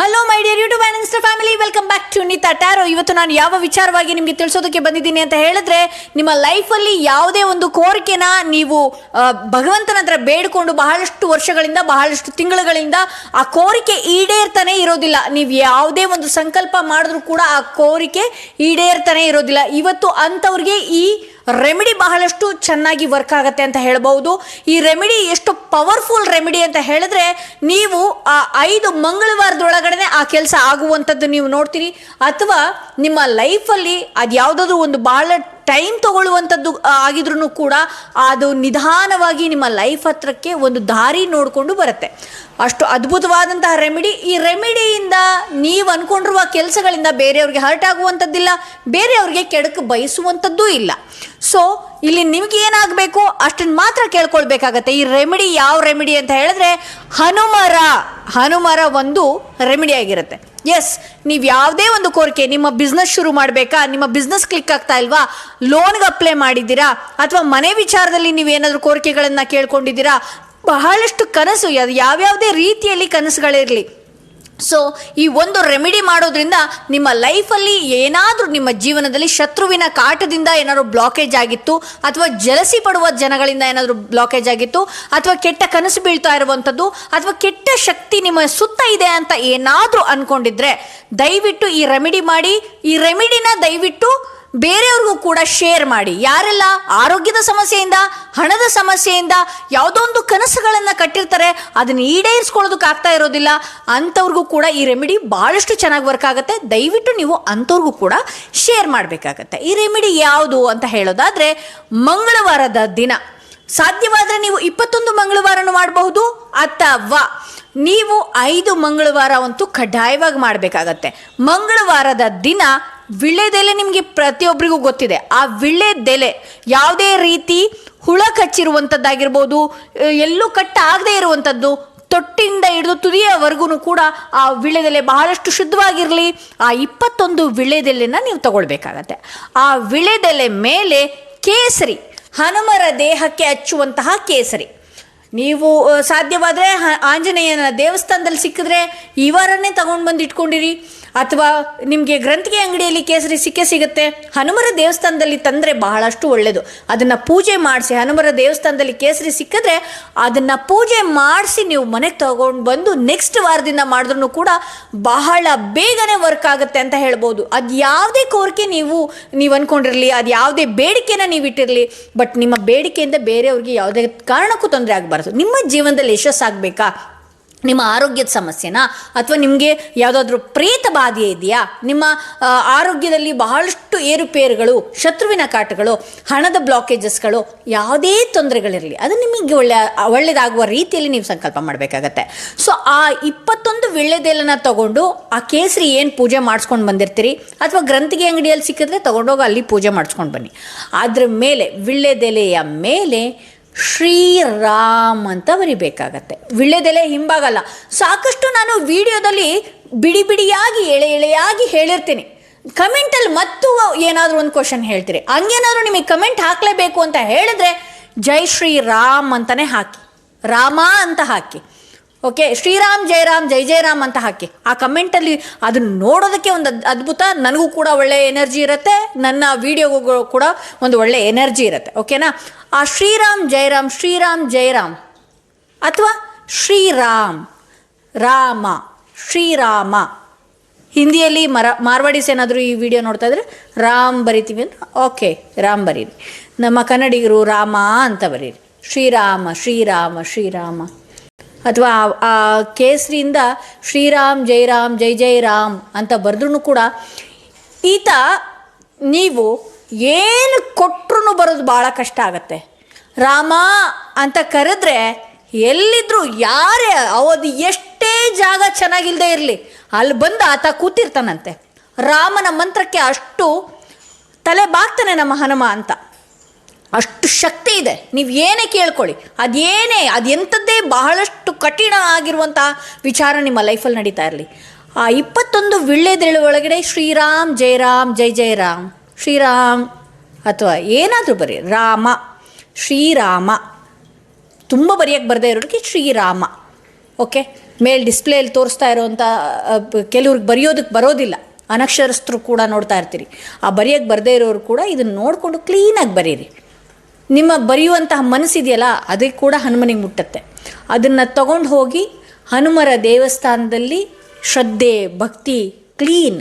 Hello my dear YouTube and Insta family welcome back to Nita tarot ಇವತ್ತು ನಾನು ಯಾವ ವಿಚಾರವಾಗಿ ನಿಮಗೆ ತಿಳಿಸೋದಕ್ಕೆ ಬಂದಿದ್ದೀನಿ ಅಂತ ಹೇಳಿದ್ರೆ, ನಿಮ್ಮ ಲೈಫಲ್ಲಿ ಯಾವುದೇ ಒಂದು ಕೋರಿಕೆನ ನೀವು ಭಗವಂತನ ಹತ್ರ ಬೇಡಿಕೊಂಡು ಬಹಳಷ್ಟು ವರ್ಷಗಳಿಂದ, ಬಹಳಷ್ಟು ತಿಂಗಳುಗಳಿಂದ ಆ ಕೋರಿಕೆ ಈಡೇರ್ತಾನೆ ಇರೋದಿಲ್ಲ. ನೀವು ಯಾವುದೇ ಒಂದು ಸಂಕಲ್ಪ ಮಾಡಿದ್ರೂ ಕೂಡ ಆ ಕೋರಿಕೆ ಈಡೇರ್ತಾನೆ ಇರೋದಿಲ್ಲ. ಇವತ್ತು ಅಂಥವ್ರಿಗೆ ಈ ರೆಮಿಡಿ ಬಹಳಷ್ಟು ಚೆನ್ನಾಗಿ ವರ್ಕ್ ಆಗುತ್ತೆ ಅಂತ ಹೇಳ್ಬೋದು. ಈ ರೆಮಿಡಿ ಎಷ್ಟು ಪವರ್ಫುಲ್ ರೆಮಿಡಿ ಅಂತ ಹೇಳಿದ್ರೆ ನೀವು ಆ ಐದು ಮಂಗಳವಾರದೊಳಗಡೆ ಆ ಕೆಲಸ ಆಗುವಂಥದ್ದು ನೀವು ನೋಡ್ತೀರಿ ಅಥವಾ ನಿಮ್ಮ ಲೈಫಲ್ಲಿ ಅದು ಯಾವುದಾದ್ರೂ ಒಂದು ಬಹಳ ಟೈಮ್ ತಗೊಳ್ಳುವಂಥದ್ದು ಆಗಿದ್ರೂ ಕೂಡ ಅದು ನಿಧಾನವಾಗಿ ನಿಮ್ಮ ಲೈಫ್ ಹತ್ರಕ್ಕೆ ಒಂದು ದಾರಿ ನೋಡಿಕೊಂಡು ಬರುತ್ತೆ. ಅಷ್ಟು ಅದ್ಭುತವಾದಂತಹ ರೆಮಿಡಿ ಈ ರೆಮಿಡಿಯಿಂದ ನೀವು ಅಂದ್ಕೊಂಡಿರುವ ಕೆಲಸಗಳಿಂದ ಬೇರೆಯವ್ರಿಗೆ ಹರ್ಟ್ ಆಗುವಂಥದ್ದಿಲ್ಲ, ಬೇರೆಯವ್ರಿಗೆ ಕೆಡಕು ಬಯಸುವಂಥದ್ದೂ ಇಲ್ಲ. ಸೊ ಇಲ್ಲಿ ನಿಮ್ಗೆ ಏನಾಗಬೇಕು? ಅಷ್ಟನ್ನು ಮಾತ್ರ ಕೇಳ್ಕೊಳ್ಬೇಕಾಗತ್ತೆ. ಈ ರೆಮಿಡಿ ಯಾವ ರೆಮಿಡಿ ಅಂತ ಹೇಳಿದ್ರೆ, ಹನುಮರ ಹನುಮರ ಒಂದು ರೆಮಿಡಿ ಆಗಿರುತ್ತೆ. ಎಸ್ ನೀವು ಯಾವುದೇ ಒಂದು ಕೋರಿಕೆ, ನಿಮ್ಮ ಬಿಸ್ನೆಸ್ ಶುರು ಮಾಡಬೇಕಾ? ನಿಮ್ಮ ಬಿಸ್ನೆಸ್ ಕ್ಲಿಕ್ ಆಗ್ತಾ ಇಲ್ವಾ? ಲೋನ್ಗೆ ಅಪ್ಲೈ ಮಾಡಿದ್ದೀರಾ? ಅಥವಾ ಮನೆ ವಿಚಾರದಲ್ಲಿ ನೀವೇನಾದರೂ ಕೋರಿಕೆಗಳನ್ನು ಕೇಳ್ಕೊಂಡಿದ್ದೀರಾ? ಬಹಳಷ್ಟು ಕನಸು, ಅದು ಯಾವ್ಯಾವುದೇ ರೀತಿಯಲ್ಲಿ ಕನಸುಗಳಿರಲಿ. ಸೊ ಈ ಒಂದು ರೆಮಿಡಿ ಮಾಡೋದ್ರಿಂದ ನಿಮ್ಮ ಲೈಫಲ್ಲಿ ಏನಾದರೂ ನಿಮ್ಮ ಜೀವನದಲ್ಲಿ ಶತ್ರುವಿನ ಕಾಟದಿಂದ ಏನಾದರೂ ಬ್ಲಾಕೇಜ್ ಆಗಿತ್ತು, ಅಥವಾ ಜಲಸಿ ಪಡುವ ಜನಗಳಿಂದ ಏನಾದರೂ ಬ್ಲಾಕೇಜ್ ಆಗಿತ್ತು, ಅಥವಾ ಕೆಟ್ಟ ಕನಸು ಬೀಳ್ತಾ ಇರುವಂಥದ್ದು, ಅಥವಾ ಕೆಟ್ಟ ಶಕ್ತಿ ನಿಮ್ಮ ಸುತ್ತ ಇದೆ ಅಂತ ಏನಾದರೂ ಅಂದ್ಕೊಂಡಿದ್ರೆ ದಯವಿಟ್ಟು ಈ ರೆಮಿಡಿ ಮಾಡಿ. ಈ ರೆಮಿಡಿನ ದಯವಿಟ್ಟು ಬೇರೆಯವ್ರಿಗೂ ಕೂಡ ಶೇರ್ ಮಾಡಿ. ಯಾರೆಲ್ಲ ಆರೋಗ್ಯದ ಸಮಸ್ಯೆಯಿಂದ, ಹಣದ ಸಮಸ್ಯೆಯಿಂದ ಯಾವುದೋ ಒಂದು ಕನಸುಗಳನ್ನು ಕಟ್ಟಿರ್ತಾರೆ, ಅದನ್ನು ಈಡೇರಿಸ್ಕೊಳ್ಳೋದಕ್ಕೆ ಆಗ್ತಾ ಇರೋದಿಲ್ಲ. ಅಂಥವ್ರಿಗೂ ಕೂಡ ಈ ರೆಮಿಡಿ ಭಾಳಷ್ಟು ಚೆನ್ನಾಗಿ ವರ್ಕ್ ಆಗುತ್ತೆ. ದಯವಿಟ್ಟು ನೀವು ಅಂಥವ್ರಿಗೂ ಕೂಡ ಶೇರ್ ಮಾಡಬೇಕಾಗತ್ತೆ. ಈ ರೆಮಿಡಿ ಯಾವುದು ಅಂತ ಹೇಳೋದಾದರೆ, ಮಂಗಳವಾರದ ದಿನ. ಸಾಧ್ಯವಾದರೆ ನೀವು ಇಪ್ಪತ್ತೊಂದು ಮಂಗಳವಾರನೂ ಮಾಡಬಹುದು, ಅಥವಾ ನೀವು ಐದು ಮಂಗಳವಾರ ಅಂತೂ ಕಡ್ಡಾಯವಾಗಿ ಮಾಡಬೇಕಾಗತ್ತೆ. ಮಂಗಳವಾರದ ದಿನ ವಿಳ್ಳೆದೆಲೆ ನಿಮಗೆ ಪ್ರತಿಯೊಬ್ಬರಿಗೂ ಗೊತ್ತಿದೆ. ಆ ವಿಳ್ಳೆದೆಲೆ ಯಾವುದೇ ರೀತಿ ಹುಳ ಕಚ್ಚಿರುವಂಥದ್ದಾಗಿರ್ಬೋದು ಎಲ್ಲೂ ಕಟ್ಟ ಆಗದೆ ಇರುವಂಥದ್ದು ತೊಟ್ಟಿಂದ ಹಿಡಿದು ತುದಿಯವರೆಗೂ ಕೂಡ ಆ ವಿಳೆದೆಲೆ ಬಹಳಷ್ಟು ಶುದ್ಧವಾಗಿರಲಿ, ಆ ಇಪ್ಪತ್ತೊಂದು ವಿಳೆದೆಲೆನ ನೀವು ತಗೊಳ್ಬೇಕಾಗತ್ತೆ. ಆ ವಿಳೆದೆಲೆ ಮೇಲೆ ಕೇಸರಿ, ಹನುಮರ ದೇಹಕ್ಕೆ ಹಚ್ಚುವಂತಹ ಕೇಸರಿ. ನೀವು ಸಾಧ್ಯವಾದರೆ ಆಂಜನೇಯನ ದೇವಸ್ಥಾನದಲ್ಲಿ ಸಿಕ್ಕಿದ್ರೆ ಈ ವಾರನೇ ತಗೊಂಡು ಬಂದು ಇಟ್ಕೊಂಡಿರಿ ಅಥವಾ ನಿಮಗೆ ಗ್ರಂಥಿಗೆ ಅಂಗಡಿಯಲ್ಲಿ ಕೇಸರಿ ಸಿಕ್ಕೇ ಸಿಗುತ್ತೆ. ಹನುಮರ ದೇವಸ್ಥಾನದಲ್ಲಿ ತಂದರೆ ಬಹಳಷ್ಟು ಒಳ್ಳೆಯದು ಅದನ್ನು ಪೂಜೆ ಮಾಡಿಸಿ, ಹನುಮರ ದೇವಸ್ಥಾನದಲ್ಲಿ ಕೇಸರಿ ಸಿಕ್ಕಿದ್ರೆ ಅದನ್ನು ಪೂಜೆ ಮಾಡಿಸಿ ನೀವು ಮನೆಗೆ ತಗೊಂಡು ಬಂದು ನೆಕ್ಸ್ಟ್ ವಾರದಿಂದ ಮಾಡಿದ್ರೂ ಕೂಡ ಬಹಳ ಬೇಗನೆ ವರ್ಕ್ ಆಗುತ್ತೆ ಅಂತ ಹೇಳ್ಬೋದು. ಅದು ಯಾವುದೇ ಕೋರಿಕೆ ನೀವು ನೀವು ಅಂದ್ಕೊಂಡಿರಲಿ ಅದು ಯಾವುದೇ ಬೇಡಿಕೆನ ನೀವು ಇಟ್ಟಿರಲಿ ಬಟ್ ನಿಮ್ಮ ಬೇಡಿಕೆಯಿಂದ ಬೇರೆಯವ್ರಿಗೆ ಯಾವುದೇ ಕಾರಣಕ್ಕೂ ತೊಂದರೆ ಆಗಬಾರ್ದು. ನಿಮ್ಮ ಜೀವನದಲ್ಲಿ ಯಶಸ್ಸಾಗಬೇಕಾ ನಿಮ್ಮ ಆರೋಗ್ಯದ ಸಮಸ್ಯೆನಾ ಅಥವಾ ನಿಮಗೆ ಯಾವುದಾದ್ರೂ ಪ್ರೇತ ಬಾಧೆ ಇದೆಯಾ? ನಿಮ್ಮ ಆರೋಗ್ಯದಲ್ಲಿ ಬಹಳಷ್ಟು ಏರುಪೇರುಗಳು, ಶತ್ರುವಿನ ಕಾಟಗಳು, ಹಣದ ಬ್ಲಾಕೇಜಸ್ಗಳು, ಯಾವುದೇ ತೊಂದರೆಗಳಿರಲಿ, ಅದು ನಿಮಗೆ ಒಳ್ಳೆ ಒಳ್ಳೆಯದಾಗುವ ರೀತಿಯಲ್ಲಿ ನೀವು ಸಂಕಲ್ಪ ಮಾಡಬೇಕಾಗತ್ತೆ. ಸೊ ಆ ಇಪ್ಪತ್ತೊಂದು ವಿಳ್ಳೆದೆಲೆನ ತಗೊಂಡು ಆ ಕೇಸರಿ ಏನು ಪೂಜೆ ಮಾಡಿಸ್ಕೊಂಡು ಬಂದಿರ್ತೀರಿ? ಅಥವಾ ಗ್ರಂಥಿಗೆ ಅಂಗಡಿಯಲ್ಲಿ ಸಿಕ್ಕಿದ್ರೆ ತೊಗೊಂಡೋಗಿ ಅಲ್ಲಿ ಪೂಜೆ ಮಾಡಿಸ್ಕೊಂಡು ಬನ್ನಿ. ಅದ್ರ ಮೇಲೆ, ವಿಳ್ಳೆದೆಲೆಯ ಮೇಲೆ ಶ್ರೀರಾಮ್ ಅಂತ ಬರಿಬೇಕಾಗತ್ತೆ. ವಿಳ್ಳೆದೆಲೆ ಹಿಂಬಾಗಲ್ಲ. ಸಾಕಷ್ಟು ನಾನು ವಿಡಿಯೋದಲ್ಲಿ ಬಿಡಿ ಬಿಡಿಯಾಗಿ, ಎಳೆ ಎಳೆಯಾಗಿ ಹೇಳಿರ್ತೀನಿ. ಕಮೆಂಟಲ್ಲಿ ಮತ್ತು ಏನಾದರೂ ಒಂದು ಕ್ವಶನ್ ಹೇಳ್ತೀರಿ. ಹಂಗೇನಾದರೂ ನಿಮಗೆ ಕಮೆಂಟ್ ಹಾಕಲೇಬೇಕು ಅಂತ ಹೇಳಿದ್ರೆ ಜೈ ಶ್ರೀ ರಾಮ್ ಅಂತಲೇ ಹಾಕಿ. ರಾಮ ಅಂತ ಹಾಕಿ. ಓಕೆ ಶ್ರೀರಾಮ್, ಜಯರಾಮ್, ಜೈ ಜಯರಾಮ್ ಅಂತ ಹಾಕಿ. ಆ ಕಮೆಂಟಲ್ಲಿ ಅದನ್ನ ನೋಡೋದಕ್ಕೆ ಒಂದು ಅದ್- ಅದ್ಭುತ. ನನಗೂ ಕೂಡ ಒಳ್ಳೆ ಎನರ್ಜಿ ಇರುತ್ತೆ. ನನ್ನ ವಿಡಿಯೋಗೂ ಕೂಡ ಒಂದು ಒಳ್ಳೆ ಎನರ್ಜಿ ಇರುತ್ತೆ. ಓಕೆನಾ ಆ ಶ್ರೀರಾಮ್, ಜಯರಾಮ್ ಶ್ರೀರಾಮ್, ಜಯರಾಮ್. ಅಥವಾ ಶ್ರೀರಾಮ್, ರಾಮ, ಶ್ರೀರಾಮ. ಹಿಂದಿಯಲ್ಲಿ ಮರ ಮಾರ್ವಾಡೀಸ್ ಏನಾದರೂ ಈ ವಿಡಿಯೋ ನೋಡ್ತಾ ಇದ್ರೆ ರಾಮ್ ಬರಿತೀವಿ ಅಂದ್ರೆ ಓಕೆ ರಾಮ್ ಬರೀರಿ. ನಮ್ಮ ಕನ್ನಡಿಗರು ರಾಮ ಅಂತ ಬರೀರಿ. ಶ್ರೀರಾಮ ಶ್ರೀರಾಮ ಶ್ರೀರಾಮ. ಅಥವಾ ಆ- ಕೇಸರಿಯಿಂದ ಶ್ರೀರಾಮ್, ಜೈರಾಮ್, ಜೈ ಜೈ ರಾಮ್ ಅಂತ ಬರೆದ್ರೂ ಕೂಡ ಈತ ನೀವು ಏನು ಕೊಟ್ಟರು ಬರೋದು ಭಾಳ ಕಷ್ಟ ಆಗತ್ತೆ. ರಾಮ ಅಂತ ಕರೆದ್ರೆ ಎಲ್ಲಿದ್ರು ಯಾರೇ ಅವದು ಎಷ್ಟೇ ಜಾಗ ಚೆನ್ನಾಗಿಲ್ಲದೆ ಇರಲಿ, ಅಲ್ಲಿ ಬಂದು ಆತ ಕೂತಿರ್ತಾನಂತೆ. ರಾಮನ ಮಂತ್ರಕ್ಕೆ ಅಷ್ಟು ತಲೆ ಬಾಗ್ತಾನೆ ನಮ್ಮ ಹನುಮ ಅಂತ. ಅಷ್ಟು ಶಕ್ತಿ ಇದೆ. ನೀವು ಏನೇ ಕೇಳ್ಕೊಳ್ಳಿ. ಅದೇನೇ ಅದೆಂಥದ್ದೇ ಬಹಳಷ್ಟು ಕಠಿಣ ಆಗಿರುವಂತಹ ವಿಚಾರ ನಿಮ್ಮ ಲೈಫಲ್ಲಿ ನಡೀತಾ ಇರಲಿ. ಆ ಇಪ್ಪತ್ತೊಂದು ವಿಳ್ಳೆದೆಳು ಒಳಗಡೆ ಶ್ರೀರಾಮ್, ಜಯರಾಮ್, ಜೈ ಜಯರಾಮ್. ಶ್ರೀರಾಮ್ ಅಥವಾ ಏನಾದರೂ ಬರೀ ರಾಮ, ಶ್ರೀರಾಮ. ತುಂಬ ಬರೆಯೋಕ್ಕೆ ಬರದೇ ಇರೋರಿಗೆ ಶ್ರೀರಾಮ. ಓಕೆ? ಮೇಲ್ ಡಿಸ್ಪ್ಲೇಯಲ್ಲಿ ತೋರಿಸ್ತಾ ಇರೋವಂಥ ಕೆಲವ್ರಿಗೆ ಬರೆಯೋದಕ್ಕೆ ಬರೋದಿಲ್ಲ. ಅನಕ್ಷರಸ್ಥರು ಕೂಡ ನೋಡ್ತಾ ಇರ್ತೀರಿ. ಆ ಬರೆಯೋಕ್ಕೆ ಬರದೇ ಇರೋರು ಕೂಡ ಇದನ್ನು ನೋಡಿಕೊಂಡು ಕ್ಲೀನಾಗಿ ಬರೀರಿ. ನಿಮ್ಮ ಬರೆಯುವಂತಹ ಮನಸ್ಸಿದೆಯಲ್ಲ ಅದಕ್ಕೆ ಕೂಡ ಹನುಮನಿಗೆ ಮುಟ್ಟತ್ತೆ. ಅದನ್ನು ತಗೊಂಡು ಹೋಗಿ ಹನುಮರ ದೇವಸ್ಥಾನದಲ್ಲಿ ಶ್ರದ್ಧೆ, ಭಕ್ತಿ, ಕ್ಲೀನ್.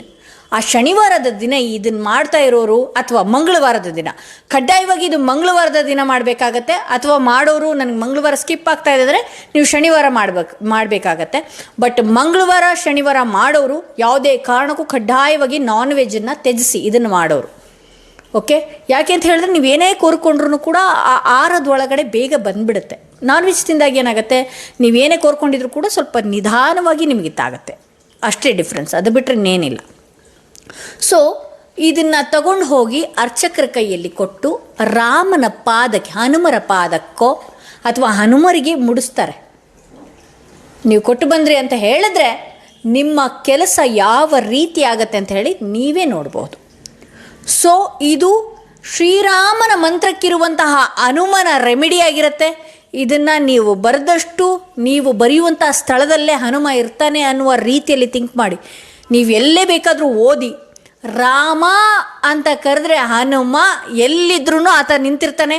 ಆ ಶನಿವಾರದ ದಿನ ಇದನ್ನು ಮಾಡ್ತಾ ಇರೋರು ಅಥವಾ ಮಂಗಳವಾರದ ದಿನ. ಕಡ್ಡಾಯವಾಗಿ ಇದು ಮಂಗಳವಾರದ ದಿನ ಮಾಡಬೇಕಾಗತ್ತೆ, ಅಥವಾ ಮಾಡೋರು ನನಗೆ ಮಂಗಳವಾರ ಸ್ಕಿಪ್ ಆಗ್ತಾ ಇದ್ದರೆ ನೀವು ಶನಿವಾರ ಮಾಡ್ಬೇಕು, ಮಾಡಬೇಕಾಗತ್ತೆ. ಬಟ್ ಮಂಗಳವಾರ, ಶನಿವಾರ ಮಾಡೋರು ಯಾವುದೇ ಕಾರಣಕ್ಕೂ ಕಡ್ಡಾಯವಾಗಿ ನಾನ್ ವೆಜ್ಜನ್ನು ತ್ಯಜಿಸಿ, ಇದನ್ನು ಮಾಡೋರು. ಓಕೆ? ಯಾಕೆ ಅಂತ ಹೇಳಿದ್ರೆ ನೀವು ಏನೇ ಕೋರ್ಕೊಂಡ್ರು ಕೂಡ ಆ ಆರದ ಒಳಗಡೆ ಬೇಗ ಬಂದ್ಬಿಡುತ್ತೆ. ನಾನ್ ವೆಜ್ ತಿಂದಾಗ ಏನಾಗುತ್ತೆ ನೀವೇನೇ ಕೋರ್ಕೊಂಡಿದ್ರು ಕೂಡ ಸ್ವಲ್ಪ ನಿಧಾನವಾಗಿ ನಿಮಗೆ ಇತ್ತಾಗುತ್ತೆ ಅಷ್ಟೇ ಡಿಫ್ರೆನ್ಸ್ ಅದು ಬಿಟ್ಟರೆ ಇನ್ನೇನಿಲ್ಲ. ಸೊ ಇದನ್ನು ತಗೊಂಡು ಹೋಗಿ ಅರ್ಚಕರ ಕೈಯಲ್ಲಿ ಕೊಟ್ಟು ರಾಮನ ಪಾದಕ್ಕೆ, ಹನುಮರ ಪಾದಕ್ಕೋ ಅಥವಾ ಹನುಮರಿಗೆ ಮುಡಿಸ್ತಾರೆ. ನೀವು ಕೊಟ್ಟು ಬಂದ್ರಿ ಅಂತ ಹೇಳಿದ್ರೆ ನಿಮ್ಮ ಕೆಲಸ ಯಾವ ರೀತಿ ಆಗತ್ತೆ ಅಂತ ಹೇಳಿ ನೀವೇ ನೋಡ್ಬೋದು. ಸೊ ಇದು ಶ್ರೀರಾಮನ ಮಂತ್ರಕ್ಕಿರುವಂತಹ ಹನುಮನ ರೆಮಿಡಿ ಆಗಿರುತ್ತೆ. ಇದನ್ನು ನೀವು ಬರೆದಷ್ಟು ನೀವು ಬರೆಯುವಂಥ ಸ್ಥಳದಲ್ಲೇ ಹನುಮ ಇರ್ತಾನೆ ಅನ್ನುವ ರೀತಿಯಲ್ಲಿ ಥಿಂಕ್ ಮಾಡಿ. ನೀವು ಎಲ್ಲೇ ಬೇಕಾದರೂ ಓದಿ, ರಾಮ ಅಂತ ಕರೆದ್ರೆ ಹನುಮ ಎಲ್ಲಿದ್ರೂ ಆತ ನಿಂತಿರ್ತಾನೆ.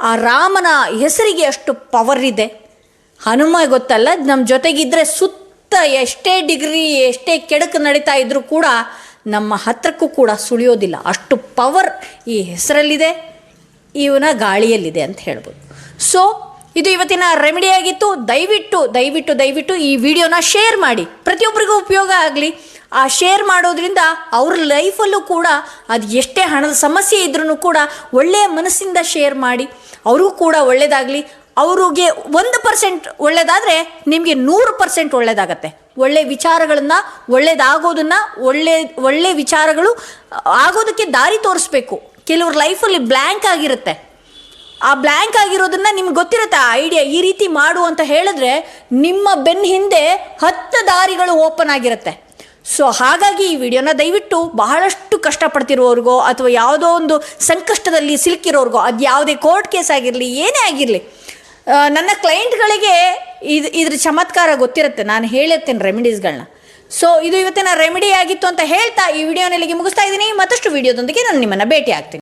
ಆ ರಾಮನ ಹೆಸರಿಗೆ ಅಷ್ಟು ಪವರ್ ಇದೆ. ಹನುಮ ಗೊತ್ತಲ್ಲ ನಮ್ಮ ಜೊತೆಗಿದ್ರೆ ಸುತ್ತ ಎಷ್ಟೇ ಡಿಗ್ರಿ ಎಷ್ಟೇ ಕೆಡಕು ನಡೀತಾ ಇದ್ದರೂ ಕೂಡ ನಮ್ಮ ಹತ್ರಕ್ಕೂ ಕೂಡ ಸುಳಿಯೋದಿಲ್ಲ. ಅಷ್ಟು ಪವರ್ ಈ ಹೆಸರಲ್ಲಿದೆ, ಇವನ ಗಾಳಿಯಲ್ಲಿದೆ ಅಂತ ಹೇಳ್ಬೋದು. ಸೊ ಇದು ಇವತ್ತಿನ ರೆಮಿಡಿ ಆಗಿತ್ತು. ದಯವಿಟ್ಟು ದಯವಿಟ್ಟು ದಯವಿಟ್ಟು ಈ ವಿಡಿಯೋನ ಶೇರ್ ಮಾಡಿ. ಪ್ರತಿಯೊಬ್ಬರಿಗೂ ಉಪಯೋಗ ಆಗಲಿ. ಆ ಶೇರ್ ಮಾಡೋದ್ರಿಂದ ಅವ್ರ ಲೈಫಲ್ಲೂ ಕೂಡ ಅದು ಎಷ್ಟೇ ಹಣದ ಸಮಸ್ಯೆ ಇದ್ರೂ ಕೂಡ ಒಳ್ಳೆಯ ಮನಸ್ಸಿಂದ ಶೇರ್ ಮಾಡಿ. ಅವ್ರಿಗೂ ಕೂಡ ಒಳ್ಳೆಯದಾಗಲಿ ಅವ್ರಿಗೆ ಒಂದು ಪರ್ಸೆಂಟ್ ಒಳ್ಳೆಯದಾದರೆ ನಿಮಗೆ ನೂರು ಪರ್ಸೆಂಟ್ ಒಳ್ಳೇದಾಗತ್ತೆ. ಒಳ್ಳೆ ವಿಚಾರಗಳನ್ನು, ಒಳ್ಳೇದಾಗೋದನ್ನು, ಒಳ್ಳೆ ಒಳ್ಳೆ ವಿಚಾರಗಳು, ಆಗೋದಕ್ಕೆ ದಾರಿ ತೋರಿಸ್ಬೇಕು. ಕೆಲವ್ರ ಲೈಫಲ್ಲಿ ಬ್ಲ್ಯಾಂಕ್ ಆಗಿರುತ್ತೆ. ಆ ಬ್ಲ್ಯಾಂಕ್ ಆಗಿರೋದನ್ನ ನಿಮ್ಗೆ ಗೊತ್ತಿರುತ್ತೆ, ಆ ಐಡಿಯಾ ಈ ರೀತಿ ಮಾಡು ಅಂತ ಹೇಳಿದ್ರೆ ನಿಮ್ಮ ಬೆನ್ನ ಹಿಂದೆ ಹತ್ತು ದಾರಿಗಳು ಓಪನ್ ಆಗಿರುತ್ತೆ. ಸೊ ಹಾಗಾಗಿ ಈ ವಿಡಿಯೋನ ದಯವಿಟ್ಟು ಬಹಳಷ್ಟು ಕಷ್ಟಪಡ್ತಿರೋರ್ಗೋ ಅಥವಾ ಯಾವುದೋ ಒಂದು ಸಂಕಷ್ಟದಲ್ಲಿ ಸಿಲುಕಿರೋರ್ಗೋ ಅದು ಯಾವುದೇ ಕೋರ್ಟ್ ಕೇಸ್ ಆಗಿರಲಿ, ಏನೇ ಆಗಿರಲಿ ನನ್ನ ಕ್ಲೈಂಟ್ಗಳಿಗೆ ಇದು ಇದ್ರ ಚಮತ್ಕಾರ ಗೊತ್ತಿರುತ್ತೆ. ನಾನು ಹೇಳಿರ್ತೇನೆ ರೆಮಿಡೀಸ್ಗಳನ್ನ ಸೊ ಇದು ಇವತ್ತಿನ ರೆಮಿಡಿ ಆಗಿತ್ತು ಅಂತ ಹೇಳ್ತಾ ಈ ವಿಡಿಯೋನ ಇಲ್ಲಿಗೆ ಮುಗಿಸ್ತಾ ಇದ್ದೀನಿ. ಮತ್ತಷ್ಟು ವಿಡಿಯೋದೊಂದಿಗೆ ನಾನು ನಿಮ್ಮನ್ನು ಭೇಟಿ ಆಗ್ತೀನಿ